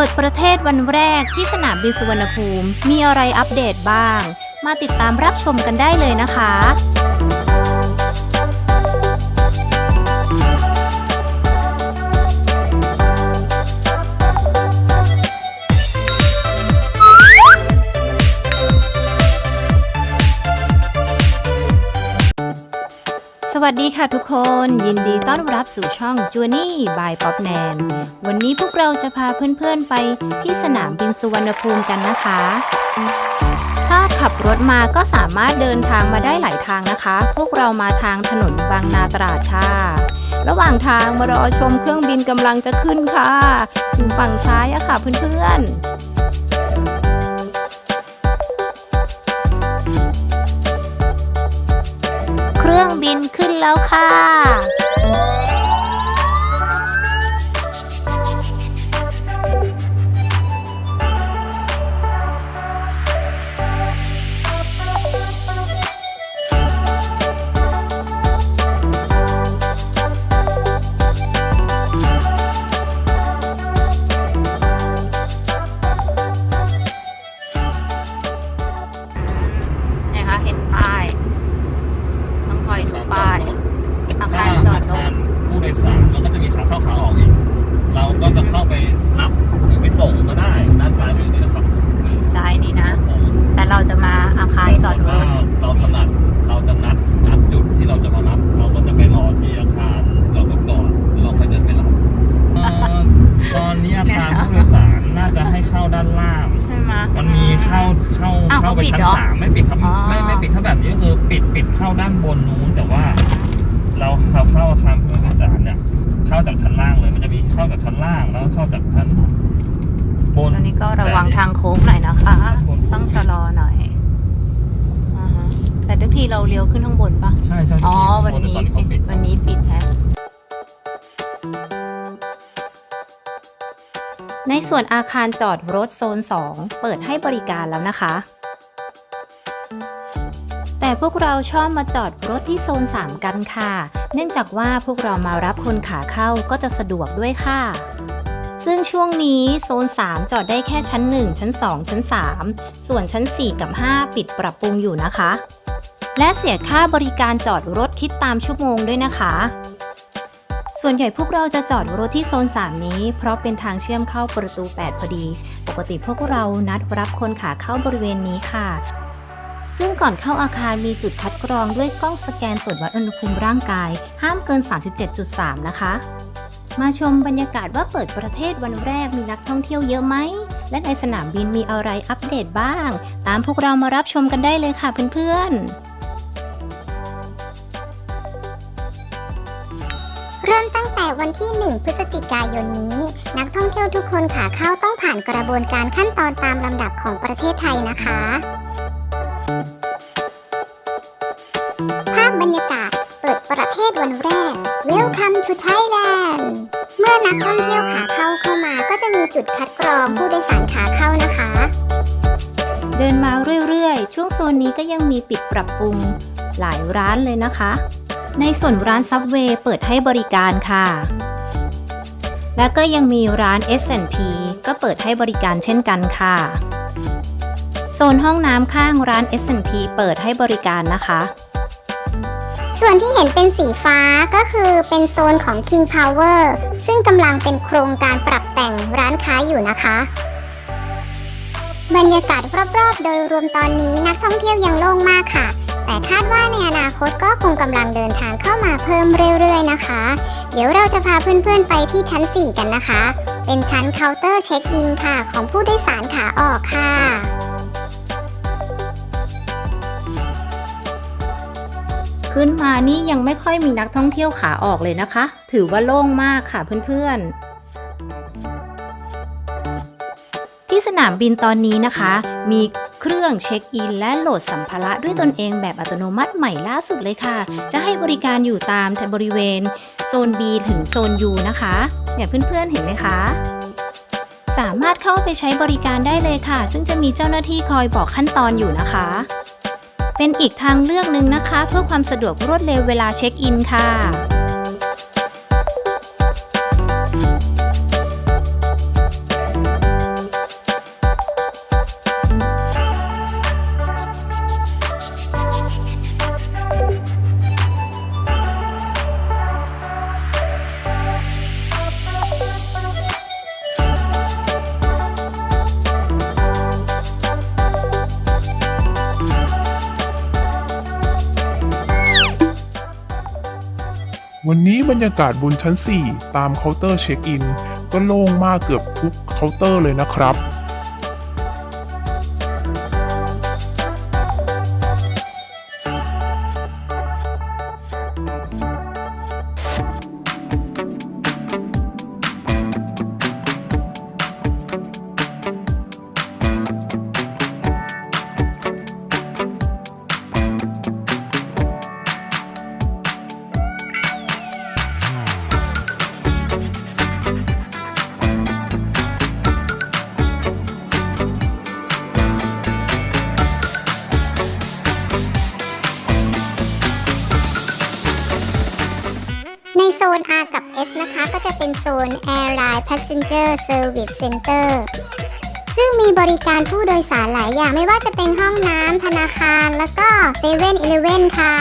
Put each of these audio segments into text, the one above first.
เปิดประเทศวันแรกที่สนามบินสุวรรณภูมิ มีอะไรอัปเดตบ้าง มาติดตามรับชมกันได้เลยนะคะ วัสดีค่ะทุกคน ยินดีต้อนรับสู่ช่อง Journey by Pop Nan วันนี้พวกเราจะพาเพื่อนๆไปที่สนามบินสุวรรณภูมิกันนะคะ ถ้าขับรถมาก็สามารถเดินทางมาได้หลายทางนะคะ พวกเรามาทางถนนบางนาตราดค่ะ ระหว่างทางมารอชมเครื่องบินกำลังจะขึ้นค่ะ อยู่ฝั่งซ้ายอะค่ะเพื่อนๆ รื่องบินขึ้นแล้วค่ะ นบนนู้นแต่ว่า เราเราเข้าอาคารผู้โดยสารเนี่ยเข้าจากชั้นล่างเลย มันจะมีเข้าจากชั้นล่างแล้วก็เข้าจากชั้นบนตอนนี้ก็ระวังทางโค้งหน่อยนะคะ ต้องชะลอหน่อยอ่าฮะแต่ทุกทีเราเลี้ยวขึ้นข้างบนปะใช่ใช่อ๋อที่วันข้างบนี้ตอนนี้เขาปิดวันนี้ปิดแฮะในส่วนอาคารจอดรถโซน 2 เปิดให้บริการแล้วนะคะ แต่พวกเราชอบมาจอดรถที่โซน 3 กันค่ะ เนื่องจากว่าพวกเรามารับคนขาเข้าก็จะสะดวกด้วยค่ะ ซึ่งช่วงนี้โซน 3 จอดได้แค่ชั้น 1 ชั้น 2 ชั้น 3 ส่วนชั้น 4 กับ 5 ปิดปรับปรุงอยู่นะคะ และเสียค่าบริการจอดรถคิดตามชั่วโมงด้วยนะคะ ส่วนใหญ่พวกเราจะจอดรถที่โซน 3 นี้ เพราะเป็นทางเชื่อมเข้าประตู 8 พอดี ปกติพวกเรานัดรับคนขาเข้าบริเวณนี้ค่ะ ซึ่งก่อนเข้าอาคารมีจุดคัดกรองด้วยกล้องสแกนตรวจวัดอุณหภูมิร่างกาย ห้ามเกิน 37.3 นะคะ มาชมบรรยากาศว่าเปิดประเทศวันแรกมีนักท่องเที่ยวเยอะไหม และในสนามบินมีอะไรอัปเดตบ้าง ตามพวกเรามารับชมกันได้เลยค่ะเพื่อนๆเริ่มตั้งแต่วันที่ 1 พฤศจิกายนนี้ นักท่องเที่ยวทุกคนขาเข้าต้องผ่านกระบวนการขั้นตอนตามลำดับของประเทศไทยนะคะ ภาพบรรยากาศเปิดประเทศวันแรก Welcome to Thailand เมื่อนักท่องเที่ยวขาเข้าเข้ามาก็จะมีจุดคัดกรองผู้โดยสารขาเข้านะคะ เดินมาเรื่อยๆ ช่วงโซนนี้ก็ยังมีปิดปรับปรุงหลายร้านเลยนะคะ ในส่วนร้านซับเวย์เปิดให้บริการค่ะ แล้วก็ยังมีร้าน S&P ก็เปิดให้บริการเช่นกันค่ะ โซนห้องน้ำข้างร้าน S&P เปิดให้บริการนะคะ ส่วนที่เห็นเป็นสีฟ้าก็คือเป็นโซนของ King Power ซึ่งกำลังเป็นโครงการปรับแต่งร้านค้าอยู่นะคะ บรรยากาศรอบๆ โดยรวมตอนนี้นักท่องเที่ยวยังโล่งมากค่ะ แต่คาดว่าในอนาคตก็คงกำลังเดินทางเข้ามาเพิ่มเรื่อยๆนะคะ เดี๋ยวเราจะพาเพื่อนๆไปที่ชั้น 4 กันนะคะ เป็นชั้นเคาน์เตอร์เช็คอินค่ะ ของผู้โดยสารขาออกค่ะ ขึ้นมานี่ยังไม่ค่อยมีนักท่องเที่ยวขาออกเลยนะคะ ถือว่าโล่งมากค่ะเพื่อนๆ ที่สนามบินตอนนี้นะคะ มีเครื่องเช็คอินและโหลดสัมภาระด้วยตนเองแบบอัตโนมัติใหม่ล่าสุดเลยค่ะ จะให้บริการอยู่ตามบริเวณโซน B ถึงโซน U นะคะ เนี่ยเพื่อนๆเห็นไหมคะสามารถเข้าไปใช้บริการได้เลยค่ะ ซึ่งจะมีเจ้าหน้าที่คอยบอกขั้นตอนอยู่นะคะ เป็นอีกทางเลือกหนึ่งนะคะ เพื่อความสะดวกรวดเร็วเวลาเช็คอินค่ะ วันนี้บรรยากาศบนชั้น 4 ตามเคาน์เตอร์เช็คอิน ก็โล่งมากเกือบทุกเคาน์เตอร์เลยนะครับ ในโซน R กับ S นะคะ ก็จะเป็นโซน Airline Passenger Service Center ซึ่งมีบริการผู้โดยสารหลายอย่างไม่ว่าจะเป็นห้องน้ำธนาคาร แล้วก็7 e เ e ่ e อค่ะ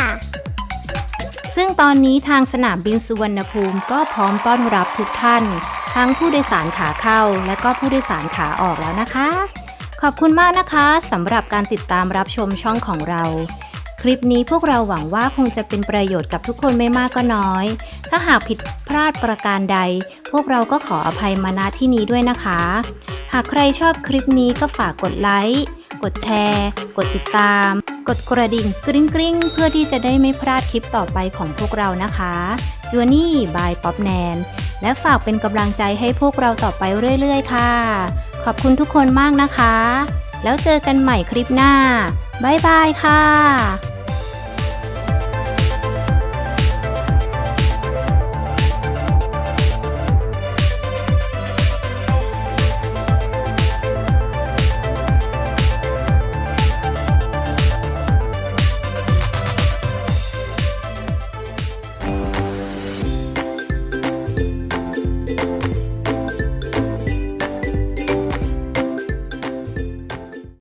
ซึ่งตอนนี้ทางสนามบินสุวรรณภูมิก็พร้อมต้อนรับทุกท่าน ทั้งผู้โดยสารขาเข้า และก็ผู้โดยสารขาออกแล้วนะคะ ขอบคุณมากนะคะสำหรับการติดตามรับชมช่องของเรา คลิปนี้พวกเราหวังว่าคงจะเป็นประโยชน์กับทุกคนไม่มากก็น้อย ถ้าหากผิดพลาดประการใด พวกเราก็ขออภัยมาณที่นี้ด้วยนะคะ หากใครชอบคลิปนี้ก็ฝากกดไลค์กดแชร์ กดติดตาม กดกระดิ่งกริ๊งกริ๊งเพื่อที่จะได้ไม่พลาดคลิปต่อไปของพวกเรานะคะจ o วนี่บายป๊อปแนนและฝากเป็นกำลังใจให้พวกเราต่อไปเรื่อยๆ ค่ะ ขอบคุณทุกคนมากนะคะ แล้วเจอกันใหม่คลิปหน้า บ๊ายบายค่ะ